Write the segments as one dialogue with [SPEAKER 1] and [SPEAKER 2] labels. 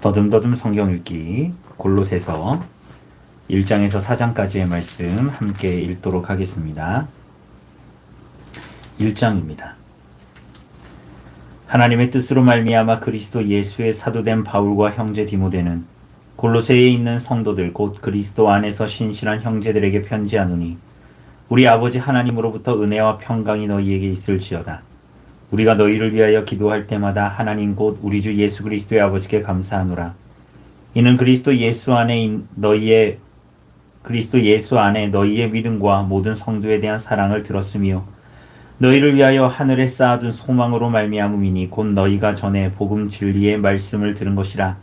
[SPEAKER 1] 더듬더듬 성경 읽기 골로새서 1장에서 4장까지의 말씀 함께 읽도록 하겠습니다. 1장입니다. 하나님의 뜻으로 말미암아 그리스도 예수의 사도된 바울과 형제 디모데는 골로새에 있는 성도들 곧 그리스도 안에서 신실한 형제들에게 편지하노니 우리 아버지 하나님으로부터 은혜와 평강이 너희에게 있을지어다. 우리가 너희를 위하여 기도할 때마다 하나님 곧 우리 주 예수 그리스도의 아버지께 감사하노라. 이는 그리스도 예수 안에 인- 너희의 그리스도 예수 안에 너희의 믿음과 모든 성도에 대한 사랑을 들었으며 너희를 위하여 하늘에 쌓아둔 소망으로 말미암음이니 곧 너희가 전에 복음 진리의 말씀을 들은 것이라.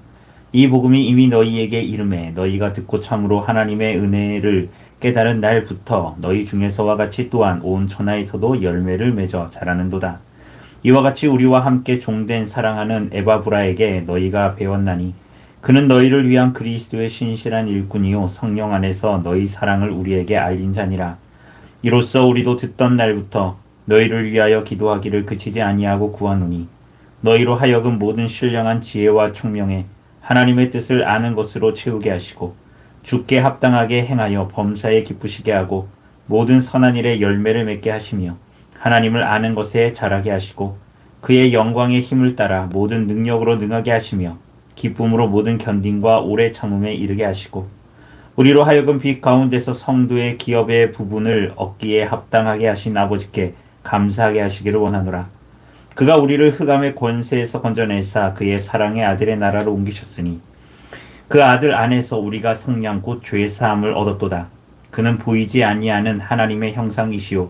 [SPEAKER 1] 이 복음이 이미 너희에게 이름에 너희가 듣고 참으로 하나님의 은혜를 깨달은 날부터 너희 중에서와 같이 또한 온 천하에서도 열매를 맺어 자라는도다. 이와 같이 우리와 함께 종된 사랑하는 에바브라에게 너희가 배웠나니 그는 너희를 위한 그리스도의 신실한 일꾼이요 성령 안에서 너희 사랑을 우리에게 알린 자니라. 이로써 우리도 듣던 날부터 너희를 위하여 기도하기를 그치지 아니하고 구하노니 너희로 하여금 모든 신령한 지혜와 총명에 하나님의 뜻을 아는 것으로 채우게 하시고 주께 합당하게 행하여 범사에 기쁘시게 하고 모든 선한 일에 열매를 맺게 하시며 하나님을 아는 것에 자라게 하시고 그의 영광의 힘을 따라 모든 능력으로 능하게 하시며 기쁨으로 모든 견딘과 오래 참음에 이르게 하시고 우리로 하여금 빛 가운데서 성도의 기업의 부분을 얻기에 합당하게 하신 아버지께 감사하게 하시기를 원하노라. 그가 우리를 흑암의 권세에서 건져내사 그의 사랑의 아들의 나라로 옮기셨으니 그 아들 안에서 우리가 성량 곧 죄 사함을 얻었도다. 그는 보이지 아니하는 하나님의 형상이시요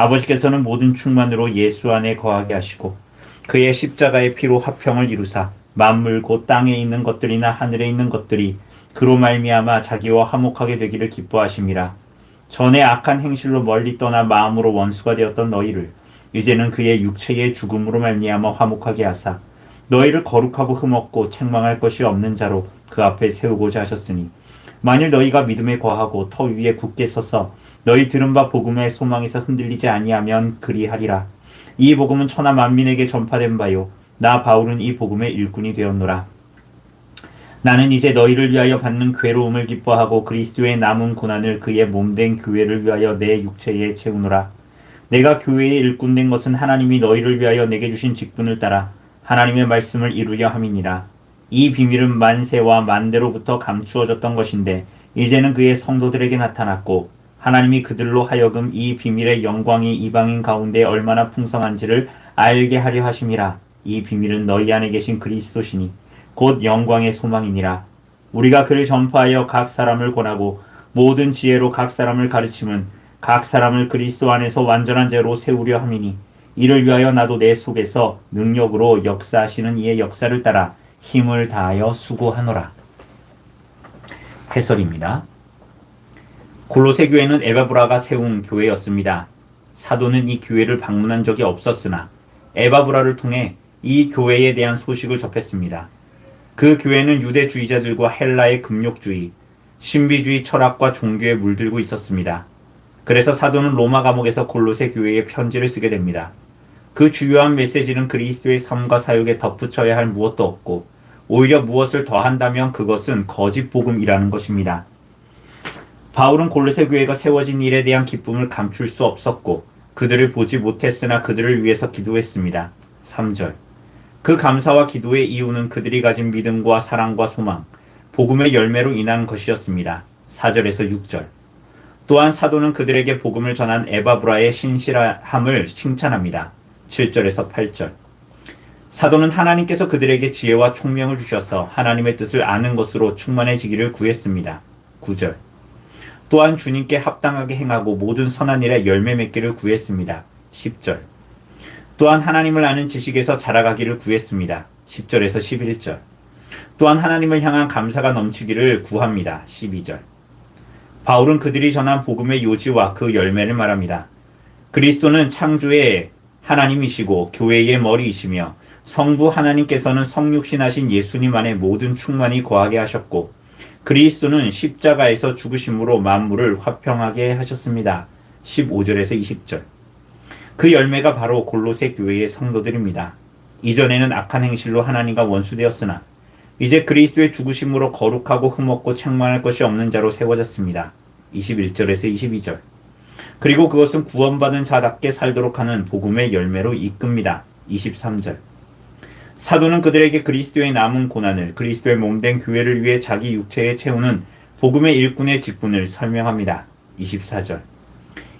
[SPEAKER 1] 아버지께서는 모든 충만으로 예수 안에 거하게 하시고 그의 십자가의 피로 화평을 이루사 만물 곧 땅에 있는 것들이나 하늘에 있는 것들이 그로 말미암아 자기와 화목하게 되기를 기뻐하심이라. 전에 악한 행실로 멀리 떠나 마음으로 원수가 되었던 너희를 이제는 그의 육체의 죽음으로 말미암아 화목하게 하사 너희를 거룩하고 흠없고 책망할 것이 없는 자로 그 앞에 세우고자 하셨으니 만일 너희가 믿음에 거하고 터 위에 굳게 서서 너희 들은 바 복음의 소망에서 흔들리지 아니하면 그리하리라. 이 복음은 천하 만민에게 전파된 바요. 나 바울은 이 복음의 일꾼이 되었노라. 나는 이제 너희를 위하여 받는 괴로움을 기뻐하고 그리스도의 남은 고난을 그의 몸된 교회를 위하여 내 육체에 채우노라. 내가 교회의 일꾼 된 것은 하나님이 너희를 위하여 내게 주신 직분을 따라 하나님의 말씀을 이루려 함이니라. 이 비밀은 만세와 만대로부터 감추어졌던 것인데 이제는 그의 성도들에게 나타났고 하나님이 그들로 하여금 이 비밀의 영광이 이방인 가운데 얼마나 풍성한지를 알게 하려 하심이라 이 비밀은 너희 안에 계신 그리스도시니 곧 영광의 소망이니라 우리가 그를 전파하여 각 사람을 권하고 모든 지혜로 각 사람을 가르침은 각 사람을 그리스도 안에서 완전한 죄로 세우려 함이니 이를 위하여 나도 내 속에서 능력으로 역사하시는 이의 역사를 따라 힘을 다하여 수고하노라. 해설입니다. 골로새 교회는 에바브라가 세운 교회였습니다. 사도는 이 교회를 방문한 적이 없었으나 에바브라를 통해 이 교회에 대한 소식을 접했습니다. 그 교회는 유대주의자들과 헬라의 금욕주의, 신비주의 철학과 종교에 물들고 있었습니다. 그래서 사도는 로마 감옥에서 골로새 교회에 편지를 쓰게 됩니다. 그 주요한 메시지는 그리스도의 삶과 사역에 덧붙여야 할 무엇도 없고 오히려 무엇을 더한다면 그것은 거짓 복음이라는 것입니다. 바울은 골로새 교회가 세워진 일에 대한 기쁨을 감출 수 없었고 그들을 보지 못했으나 그들을 위해서 기도했습니다. 3절. 그 감사와 기도의 이유는 그들이 가진 믿음과 사랑과 소망, 복음의 열매로 인한 것이었습니다. 4절에서 6절. 또한 사도는 그들에게 복음을 전한 에바브라의 신실함을 칭찬합니다. 7절에서 8절. 사도는 하나님께서 그들에게 지혜와 총명을 주셔서 하나님의 뜻을 아는 것으로 충만해지기를 구했습니다. 9절. 또한 주님께 합당하게 행하고 모든 선한 일에 열매 맺기를 구했습니다. 10절. 또한 하나님을 아는 지식에서 자라가기를 구했습니다. 10절에서 11절. 또한 하나님을 향한 감사가 넘치기를 구합니다. 12절. 바울은 그들이 전한 복음의 요지와 그 열매를 말합니다. 그리스도는 창조의 하나님이시고 교회의 머리이시며 성부 하나님께서는 성육신하신 예수님 안에 모든 충만이 거하게 하셨고 그리스도는 십자가에서 죽으심으로 만물을 화평하게 하셨습니다. 15절에서 20절. 그 열매가 바로 골로새 교회의 성도들입니다. 이전에는 악한 행실로 하나님과 원수되었으나 이제 그리스도의 죽으심으로 거룩하고 흠없고 책망할 것이 없는 자로 세워졌습니다. 21절에서 22절. 그리고 그것은 구원받은 자답게 살도록 하는 복음의 열매로 이끕니다. 23절. 사도는 그들에게 그리스도의 남은 고난을 그리스도의 몸된 교회를 위해 자기 육체에 채우는 복음의 일꾼의 직분을 설명합니다. 24절.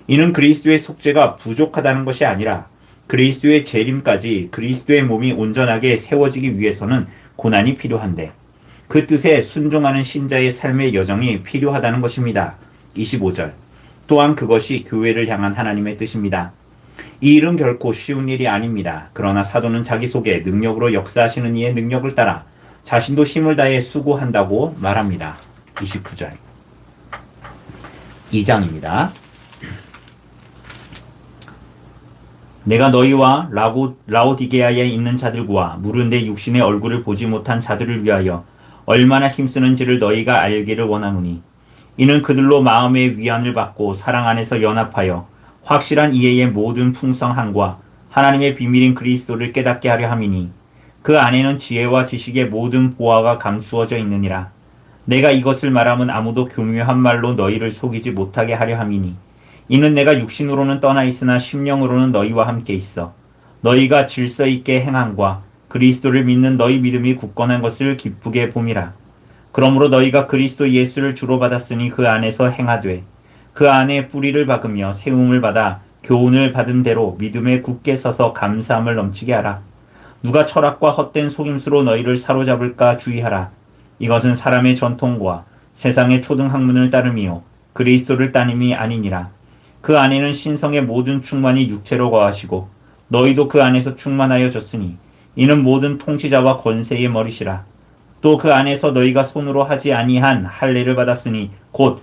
[SPEAKER 1] 이는 그리스도의 속죄가 부족하다는 것이 아니라 그리스도의 재림까지 그리스도의 몸이 온전하게 세워지기 위해서는 고난이 필요한데 그 뜻에 순종하는 신자의 삶의 여정이 필요하다는 것입니다. 25절. 또한 그것이 교회를 향한 하나님의 뜻입니다. 이 일은 결코 쉬운 일이 아닙니다. 그러나 사도는 자기 속에 능력으로 역사하시는 이의 능력을 따라 자신도 힘을 다해 수고한다고 말합니다. 29절. 2장입니다. 내가 너희와 라고, 라오디게아에 있는 자들과 무른데 육신의 얼굴을 보지 못한 자들을 위하여 얼마나 힘쓰는지를 너희가 알기를 원하노니 이는 그들로 마음의 위안을 받고 사랑 안에서 연합하여 확실한 이해의 모든 풍성함과 하나님의 비밀인 그리스도를 깨닫게 하려 함이니 그 안에는 지혜와 지식의 모든 보화가 감추어져 있느니라. 내가 이것을 말하면 아무도 교묘한 말로 너희를 속이지 못하게 하려 함이니 이는 내가 육신으로는 떠나 있으나 심령으로는 너희와 함께 있어 너희가 질서 있게 행함과 그리스도를 믿는 너희 믿음이 굳건한 것을 기쁘게 봄이라. 그러므로 너희가 그리스도 예수를 주로 받았으니 그 안에서 행하되 그 안에 뿌리를 박으며 세움을 받아 교훈을 받은 대로 믿음에 굳게 서서 감사함을 넘치게 하라. 누가 철학과 헛된 속임수로 너희를 사로잡을까 주의하라. 이것은 사람의 전통과 세상의 초등학문을 따름이요. 그리스도를 따님이 아니니라. 그 안에는 신성의 모든 충만이 육체로 거하시고 너희도 그 안에서 충만하여졌으니 이는 모든 통치자와 권세의 머리시라. 또 그 안에서 너희가 손으로 하지 아니한 할례를 받았으니 곧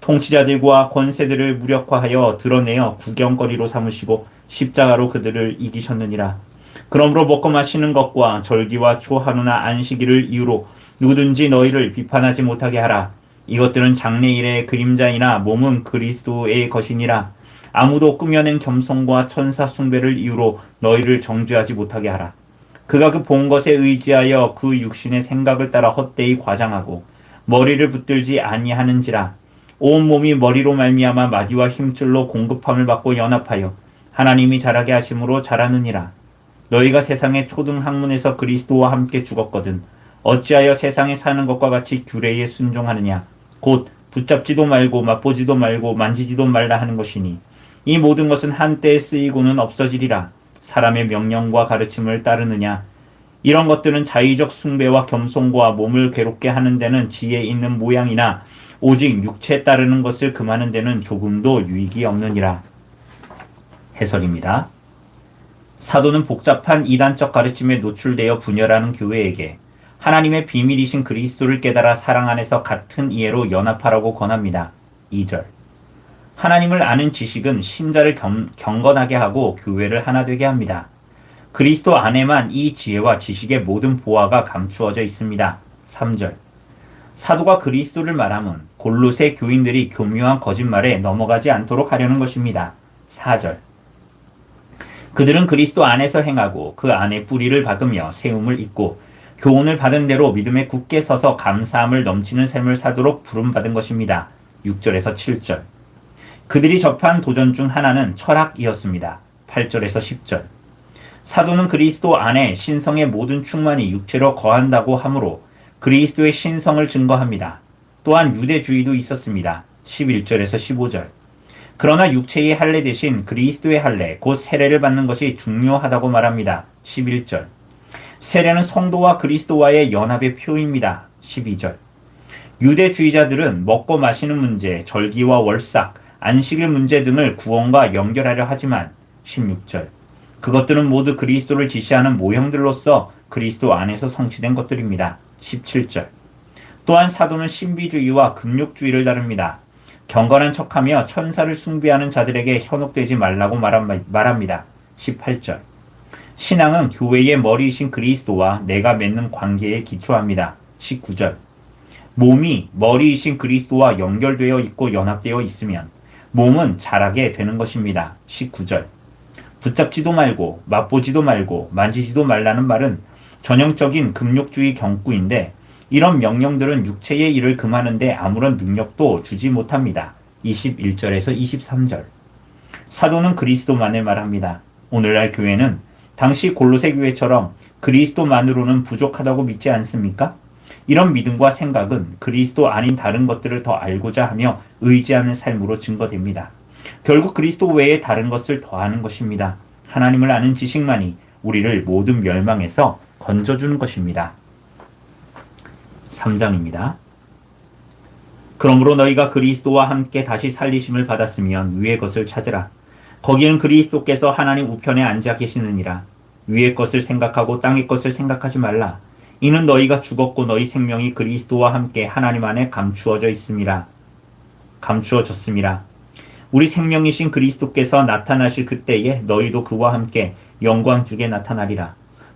[SPEAKER 1] 통치자들과 권세들을 무력화하여 드러내어 구경거리로 삼으시고 십자가로 그들을 이기셨느니라. 그러므로 먹고 마시는 것과 절기와 초하루나 안식일을 이유로 누구든지 너희를 비판하지 못하게 하라. 이것들은 장래일의 그림자이나 몸은 그리스도의 것이니라. 아무도 꾸며낸 겸손과 천사 숭배를 이유로 너희를 정죄하지 못하게 하라. 그가 그 본 것에 의지하여 그 육신의 생각을 따라 헛되이 과장하고 머리를 붙들지 아니하는지라 온 몸이 머리로 말미암아 마디와 힘줄로 공급함을 받고 연합하여 하나님이 자라게 하심으로 자라느니라. 너희가 세상의 초등 학문에서 그리스도와 함께 죽었거든 어찌하여 세상에 사는 것과 같이 규례에 순종하느냐 곧 붙잡지도 말고 맛보지도 말고 만지지도 말라 하는 것이니 이 모든 것은 한때에 쓰이고는 없어지리라. 사람의 명령과 가르침을 따르느냐. 이런 것들은 자의적 숭배와 겸손과 몸을 괴롭게 하는 데는 지혜 있는 모양이나 오직 육체 따르는 것을 금하는 데는 조금도 유익이 없느니라. 해설입니다. 사도는 복잡한 이단적 가르침에 노출되어 분열하는 교회에게 하나님의 비밀이신 그리스도를 깨달아 사랑 안에서 같은 이해로 연합하라고 권합니다. 2절. 하나님을 아는 지식은 신자를 겸, 경건하게 하고 교회를 하나 되게 합니다. 그리스도 안에만 이 지혜와 지식의 모든 보화가 감추어져 있습니다. 3절. 사도가 그리스도를 말하면 골로새 교인들이 교묘한 거짓말에 넘어가지 않도록 하려는 것입니다. 4절. 그들은 그리스도 안에서 행하고 그 안에 뿌리를 박으며 세움을 잇고 교훈을 받은 대로 믿음에 굳게 서서 감사함을 넘치는 삶을 사도록 부름받은 것입니다. 6절에서 7절. 그들이 접한 도전 중 하나는 철학이었습니다. 8절에서 10절. 사도는 그리스도 안에 신성의 모든 충만이 육체로 거한다고 하므로 그리스도의 신성을 증거합니다. 또한 유대주의도 있었습니다. 11절에서 15절. 그러나 육체의 할례 대신 그리스도의 할례, 곧 세례를 받는 것이 중요하다고 말합니다. 11절. 세례는 성도와 그리스도와의 연합의 표입니다. 12절. 유대주의자들은 먹고 마시는 문제, 절기와 월삭, 안식일 문제 등을 구원과 연결하려 하지만 16절. 그것들은 모두 그리스도를 지시하는 모형들로서 그리스도 안에서 성취된 것들입니다. 17절. 또한 사도는 신비주의와 금욕주의를 다룹니다. 경건한 척하며 천사를 숭배하는 자들에게 현혹되지 말라고 말합니다. 18절. 신앙은 교회의 머리이신 그리스도와 내가 맺는 관계에 기초합니다. 19절. 몸이 머리이신 그리스도와 연결되어 있고 연합되어 있으면 몸은 자라게 되는 것입니다. 19절. 붙잡지도 말고 맛보지도 말고 만지지도 말라는 말은 전형적인 금욕주의 경구인데 이런 명령들은 육체의 일을 금하는데 아무런 능력도 주지 못합니다. 21절에서 23절. 사도는 그리스도만을 말합니다. 오늘날 교회는 당시 골로새 교회처럼 그리스도만으로는 부족하다고 믿지 않습니까? 이런 믿음과 생각은 그리스도 아닌 다른 것들을 더 알고자 하며 의지하는 삶으로 증거됩니다. 결국 그리스도 외에 다른 것을 더하는 것입니다. 하나님을 아는 지식만이 우리를 모든 멸망에서 건져주는 것입니다. 3장입니다. 그러므로 너희가 그리스도와 함께 다시 살리심을 받았으면 위의 것을 찾으라. 거기는 그리스도께서 하나님 우편에 앉아 계시느니라. 위의 것을 생각하고 땅의 것을 생각하지 말라. 이는 너희가 죽었고 너희 생명이 그리스도와 함께 하나님 안에 감추어져 있음이라. 감추어졌음이라. 우리 생명이신 그리스도께서 나타나실 그때에 너희도 그와 함께 영광 중에 나타나리라.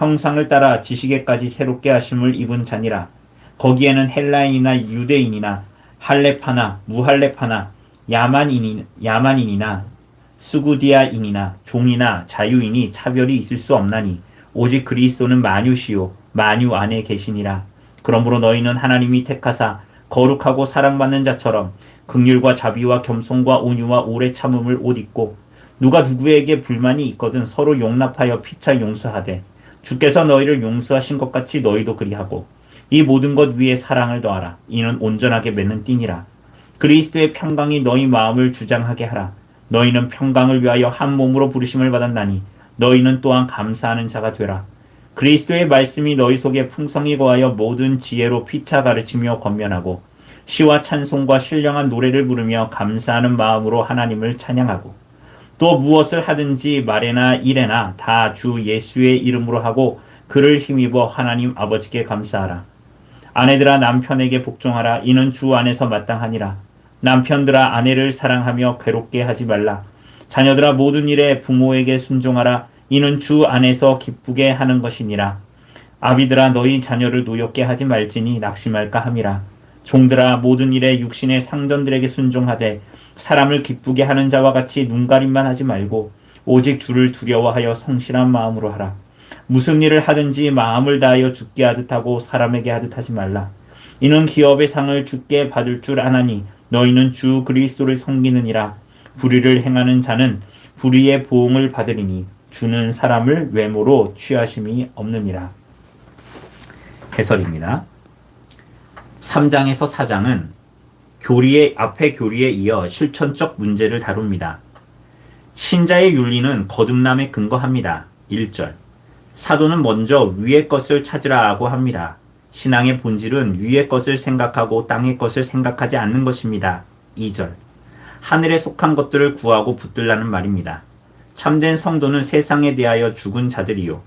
[SPEAKER 1] 형상을 따라 지식에까지 새롭게 하심을 입은 자니라. 거기에는 헬라인이나 유대인이나 할레파나 무할레파나 야만인이, 야만인이나 스구디아인이나 종이나 자유인이 차별이 있을 수 없나니 오직 그리스도는 만유시요 만유 안에 계시니라. 그러므로 너희는 하나님이 택하사 거룩하고 사랑받는 자처럼 극률과 자비와 겸손과 온유와 오래 참음을 옷 입고 누가 누구에게 불만이 있거든 서로 용납하여 피차 용서하되 주께서 너희를 용서하신 것 같이 너희도 그리하고 이 모든 것 위에 사랑을 더하라. 이는 온전하게 맺는 띠니라. 그리스도의 평강이 너희 마음을 주장하게 하라. 너희는 평강을 위하여 한 몸으로 부르심을 받았나니 너희는 또한 감사하는 자가 되라. 그리스도의 말씀이 너희 속에 풍성히 거하여 모든 지혜로 피차 가르치며 권면하고 시와 찬송과 신령한 노래를 부르며 감사하는 마음으로 하나님을 찬양하고 또 무엇을 하든지 말에나 일에나 다 주 예수의 이름으로 하고 그를 힘입어 하나님 아버지께 감사하라. 아내들아 남편에게 복종하라. 이는 주 안에서 마땅하니라. 남편들아 아내를 사랑하며 괴롭게 하지 말라. 자녀들아 모든 일에 부모에게 순종하라. 이는 주 안에서 기쁘게 하는 것이니라. 아비들아 너희 자녀를 노엽게 하지 말지니 낙심할까 함이라. 종들아 모든 일에 육신의 상전들에게 순종하되 사람을 기쁘게 하는 자와 같이 눈가림만 하지 말고 오직 주를 두려워하여 성실한 마음으로 하라. 무슨 일을 하든지 마음을 다하여 죽게 하듯 하고 사람에게 하듯 하지 말라. 이는 기업의 상을 죽게 받을 줄 아나니 너희는 주 그리스도를 섬기느니라. 불의를 행하는 자는 불의의 보응을 받으리니 주는 사람을 외모로 취하심이 없느니라. 해설입니다. 3장에서 4장은 교리의 앞에 교리에 이어 실천적 문제를 다룹니다. 신자의 윤리는 거듭남에 근거합니다. 1절. 사도는 먼저 위의 것을 찾으라고 합니다. 신앙의 본질은 위의 것을 생각하고 땅의 것을 생각하지 않는 것입니다. 2절. 하늘에 속한 것들을 구하고 붙들라는 말입니다. 참된 성도는 세상에 대하여 죽은 자들이요.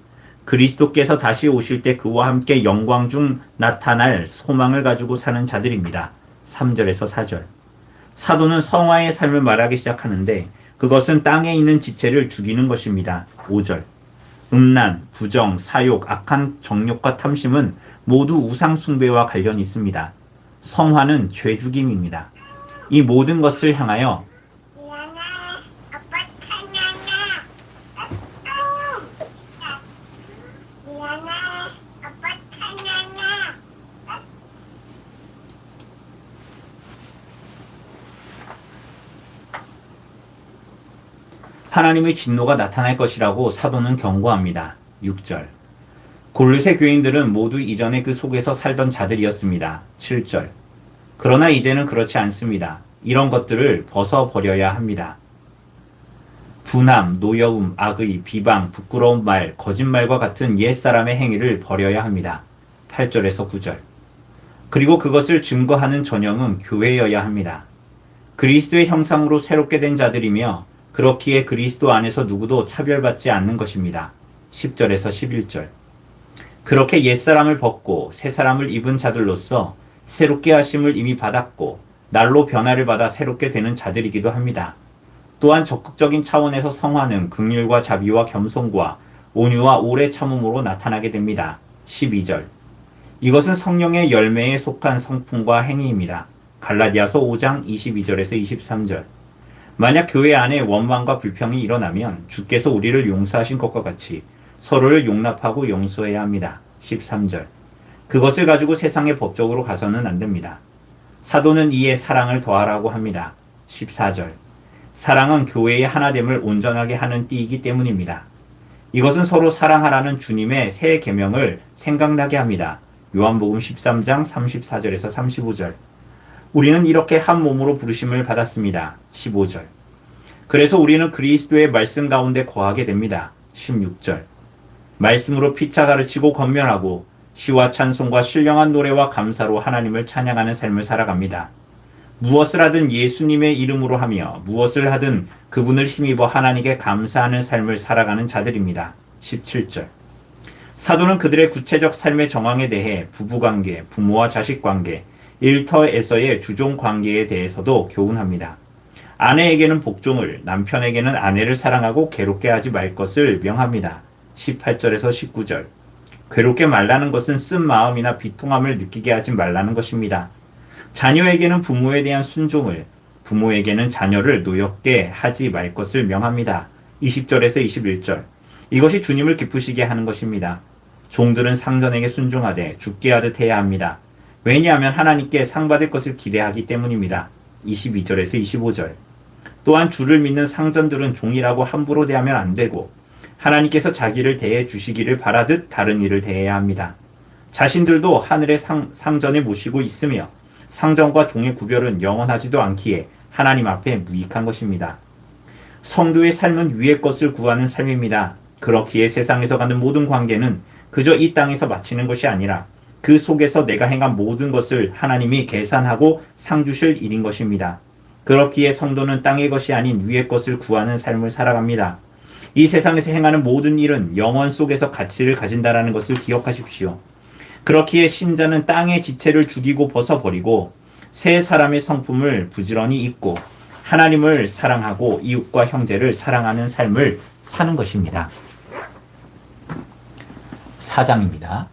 [SPEAKER 1] 그리스도께서 다시 오실 때 그와 함께 영광 중 나타날 소망을 가지고 사는 자들입니다. 3절에서 4절. 사도는 성화의 삶을 말하기 시작하는데 그것은 땅에 있는 지체를 죽이는 것입니다. 5절. 음란, 부정, 사욕, 악한 정욕과 탐심은 모두 우상숭배와 관련이 있습니다. 성화는 죄 죽임입니다. 이 모든 것을 향하여
[SPEAKER 2] 미안해. 아빠 찬양해. 아우. 미안해. 아빠 찬양해.
[SPEAKER 1] 하나님의 진노가 나타날 것이라고 사도는 경고합니다. 6절. 골로새 교인들은 모두 이전에 그 속에서 살던 자들이었습니다. 7절. 그러나 이제는 그렇지 않습니다. 이런 것들을 벗어버려야 합니다. 분함, 노여움, 악의, 비방, 부끄러운 말, 거짓말과 같은 옛사람의 행위를 버려야 합니다. 8절에서 9절. 그리고 그것을 증거하는 전형은 교회여야 합니다. 그리스도의 형상으로 새롭게 된 자들이며 그렇기에 그리스도 안에서 누구도 차별받지 않는 것입니다. 10절에서 11절. 그렇게 옛사람을 벗고 새사람을 입은 자들로서 새롭게 하심을 이미 받았고 날로 변화를 받아 새롭게 되는 자들이기도 합니다. 또한 적극적인 차원에서 성화는 긍휼과 자비와 겸손과 온유와 오래 참음으로 나타나게 됩니다. 12절. 이것은 성령의 열매에 속한 성품과 행위입니다. 갈라디아서 5장 22절에서 23절. 만약 교회 안에 원망과 불평이 일어나면 주께서 우리를 용서하신 것과 같이 서로를 용납하고 용서해야 합니다. 13절. 그것을 가지고 세상의 법적으로 가서는 안 됩니다. 사도는 이에 사랑을 더하라고 합니다. 14절. 사랑은 교회의 하나됨을 온전하게 하는 띠이기 때문입니다. 이것은 서로 사랑하라는 주님의 새 계명을 생각나게 합니다. 요한복음 13장 34절에서 35절. 우리는 이렇게 한 몸으로 부르심을 받았습니다. 15절. 그래서 우리는 그리스도의 말씀 가운데 거하게 됩니다. 16절. 말씀으로 피차 가르치고 건면하고 시와 찬송과 신령한 노래와 감사로 하나님을 찬양하는 삶을 살아갑니다. 무엇을 하든 예수님의 이름으로 하며 무엇을 하든 그분을 힘입어 하나님께 감사하는 삶을 살아가는 자들입니다. 17절. 사도는 그들의 구체적 삶의 정황에 대해 부부관계, 부모와 자식관계, 일터에서의 주종 관계에 대해서도 교훈합니다. 아내에게는 복종을, 남편에게는 아내를 사랑하고 괴롭게 하지 말 것을 명합니다. 18절에서 19절. 괴롭게 말라는 것은 쓴 마음이나 비통함을 느끼게 하지 말라는 것입니다. 자녀에게는 부모에 대한 순종을, 부모에게는 자녀를 노엽게 하지 말 것을 명합니다. 20절에서 21절. 이것이 주님을 기쁘시게 하는 것입니다. 종들은 상전에게 순종하되 죽게 하듯 해야 합니다. 왜냐하면 하나님께 상 받을 것을 기대하기 때문입니다. 22절에서 25절. 또한 주를 믿는 상전들은 종이라고 함부로 대하면 안 되고 하나님께서 자기를 대해 주시기를 바라듯 다른 일을 대해야 합니다. 자신들도 하늘의 상, 상전에 모시고 있으며 상전과 종의 구별은 영원하지도 않기에 하나님 앞에 무익한 것입니다. 성도의 삶은 위의 것을 구하는 삶입니다. 그렇기에 세상에서 가는 모든 관계는 그저 이 땅에서 마치는 것이 아니라 그 속에서 내가 행한 모든 것을 하나님이 계산하고 상 주실 일인 것입니다. 그렇기에 성도는 땅의 것이 아닌 위의 것을 구하는 삶을 살아갑니다. 이 세상에서 행하는 모든 일은 영원 속에서 가치를 가진다라는 것을 기억하십시오. 그렇기에 신자는 땅의 지체를 죽이고 벗어버리고 새 사람의 성품을 부지런히 잊고 하나님을 사랑하고 이웃과 형제를 사랑하는 삶을 사는 것입니다. 사장입니다.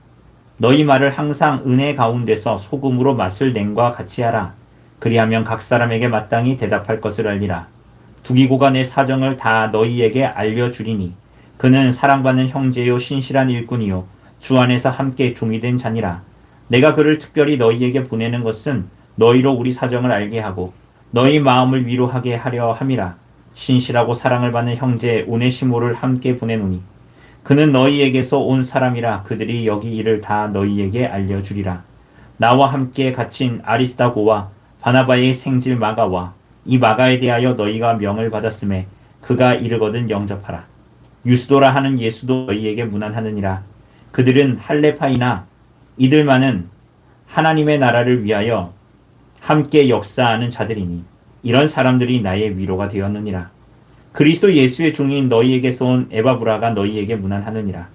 [SPEAKER 1] 너희 말을 항상 은혜 가운데서 소금으로 맛을 낸과 같이 하라. 그리하면 각 사람에게 마땅히 대답할 것을 알리라. 두기고가 내 사정을 다 너희에게 알려주리니 그는 사랑받는 형제요 신실한 일꾼이요 주 안에서 함께 종이 된 자니라. 내가 그를 특별히 너희에게 보내는 것은 너희로 우리 사정을 알게 하고 너희 마음을 위로하게 하려 함이라. 신실하고 사랑을 받는 형제 오네시모를 함께 보내노니 그는 너희에게서 온 사람이라 그들이 여기 일을 다 너희에게 알려주리라. 나와 함께 갇힌 아리스타고와 바나바의 생질 마가와 이 마가에 대하여 너희가 명을 받았음에 그가 이르거든 영접하라. 유스도라 하는 예수도 너희에게 문안하느니라. 그들은 할레파이나 이들만은 하나님의 나라를 위하여 함께 역사하는 자들이니 이런 사람들이 나의 위로가 되었느니라. 그리스도 예수의 종인 너희에게서 온 에바브라가 너희에게 문안하느니라.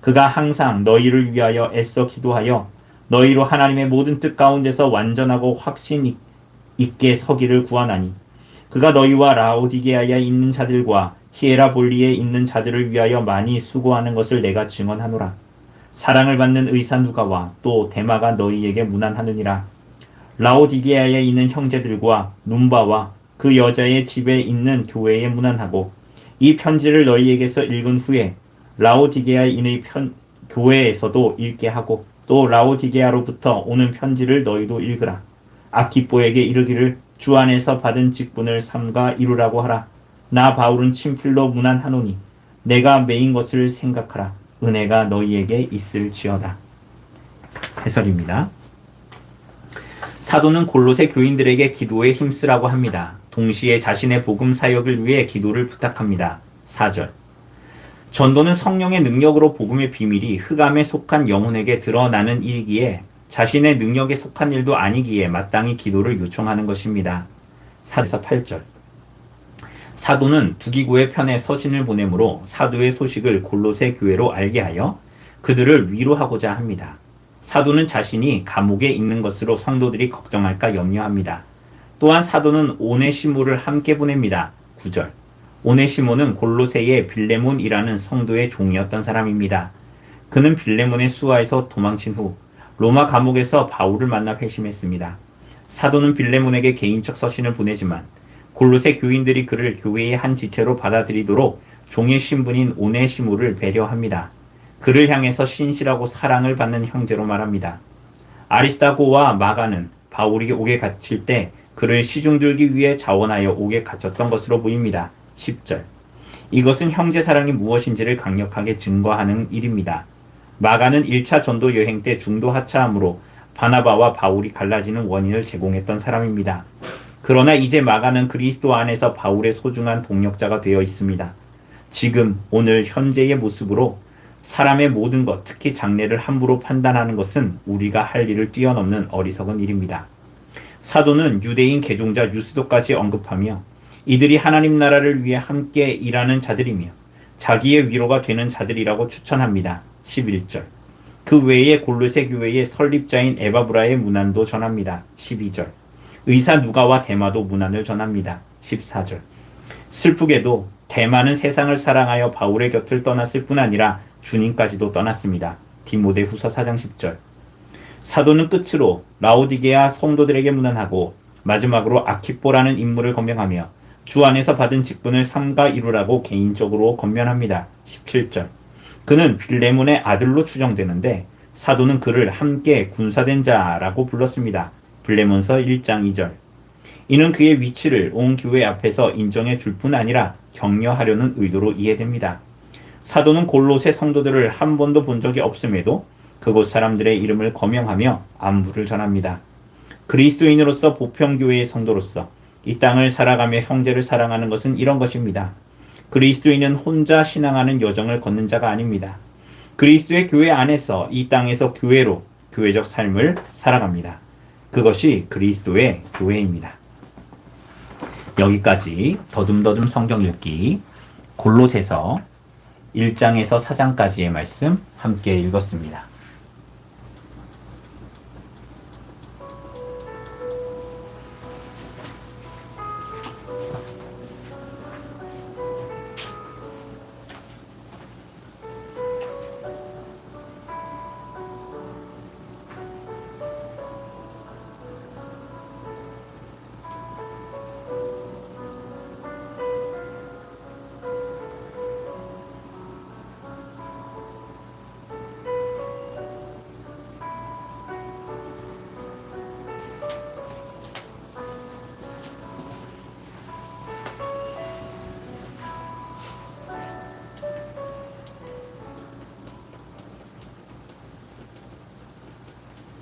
[SPEAKER 1] 그가 항상 너희를 위하여 애써 기도하여 너희로 하나님의 모든 뜻 가운데서 완전하고 확신 있- 있게 서기를 구하나니 그가 너희와 라오디게아에 있는 자들과 히에라볼리에 있는 자들을 위하여 많이 수고하는 것을 내가 증언하노라. 사랑을 받는 의사 누가와 또 데마가 너희에게 문안하느니라. 라오디게아에 있는 형제들과 눈바와 그 여자의 집에 있는 교회에 문안하고 이 편지를 너희에게서 읽은 후에 라오디게아에 있는 편, 교회에서도 읽게 하고 또 라오디게아로부터 오는 편지를 너희도 읽으라. 아키뽀에게 이르기를 주 안에서 받은 직분을 삼가 이루라고 하라. 나 바울은 친필로 문안하노니 내가 메인 것을 생각하라. 은혜가 너희에게 있을지어다. 해설입니다. 사도는 골로새 교인들에게 기도에 힘쓰라고 합니다. 동시에 자신의 복음 사역을 위해 기도를 부탁합니다. 4절. 전도는 성령의 능력으로 복음의 비밀이 흑암에 속한 영혼에게 드러나는 일이기에 자신의 능력에 속한 일도 아니기에 마땅히 기도를 요청하는 것입니다. 4에서 8절. 사도는 두기고의 편에 서신을 보내므로 사도의 소식을 골로새 교회로 알게 하여 그들을 위로하고자 합니다. 사도는 자신이 감옥에 있는 것으로 성도들이 걱정할까 염려합니다. 또한 사도는 오네시모를 함께 보냅니다. 9절. 오네시모는 골로새의 빌레몬이라는 성도의 종이었던 사람입니다. 그는 빌레몬의 수하에서 도망친 후 로마 감옥에서 바울을 만나 회심했습니다. 사도는 빌레몬에게 개인적 서신을 보내지만 골로새 교인들이 그를 교회의 한 지체로 받아들이도록 종의 신분인 오네시모를 배려합니다. 그를 향해서 신실하고 사랑을 받는 형제로 말합니다. 아리스타고와 마가는 바울이 옥에 갇힐 때 그를 시중들기 위해 자원하여 옥에 갇혔던 것으로 보입니다. 10절. 이것은 형제 사랑이 무엇인지를 강력하게 증거하는 일입니다. 마가는 1차 전도 여행 때 중도 하차함으로 바나바와 바울이 갈라지는 원인을 제공했던 사람입니다. 그러나 이제 마가는 그리스도 안에서 바울의 소중한 동력자가 되어 있습니다. 지금 오늘 현재의 모습으로 사람의 모든 것, 특히 장래를 함부로 판단하는 것은 우리가 할 일을 뛰어넘는 어리석은 일입니다. 사도는 유대인 개종자 유스도까지 언급하며 이들이 하나님 나라를 위해 함께 일하는 자들이며 자기의 위로가 되는 자들이라고 추천합니다. 11절. 그 외에 골로새 교회의 설립자인 에바브라의 문안도 전합니다. 12절. 의사 누가와 대마도 문안을 전합니다. 14절. 슬프게도 대마는 세상을 사랑하여 바울의 곁을 떠났을 뿐 아니라 주님까지도 떠났습니다. 디모데 후서 4장 10절. 사도는 끝으로 라오디게아 성도들에게 문안하고 마지막으로 아키뽀라는 인물을 건명하며 주 안에서 받은 직분을 삼가 이루라고 개인적으로 건면합니다. 17절. 그는 빌레몬의 아들로 추정되는데 사도는 그를 함께 군사된 자라고 불렀습니다. 빌레몬서 1장 2절. 이는 그의 위치를 온 교회 앞에서 인정해 줄 뿐 아니라 격려하려는 의도로 이해됩니다. 사도는 골로새 성도들을 한 번도 본 적이 없음에도 그곳 사람들의 이름을 거명하며 안부를 전합니다. 그리스도인으로서 보평교회의 성도로서 이 땅을 살아가며 형제를 사랑하는 것은 이런 것입니다. 그리스도인은 혼자 신앙하는 여정을 걷는 자가 아닙니다. 그리스도의 교회 안에서 이 땅에서 교회로 교회적 삶을 살아갑니다. 그것이 그리스도의 교회입니다. 여기까지 더듬더듬 성경 읽기 골로새서 1장에서 4장까지의 말씀 함께 읽었습니다.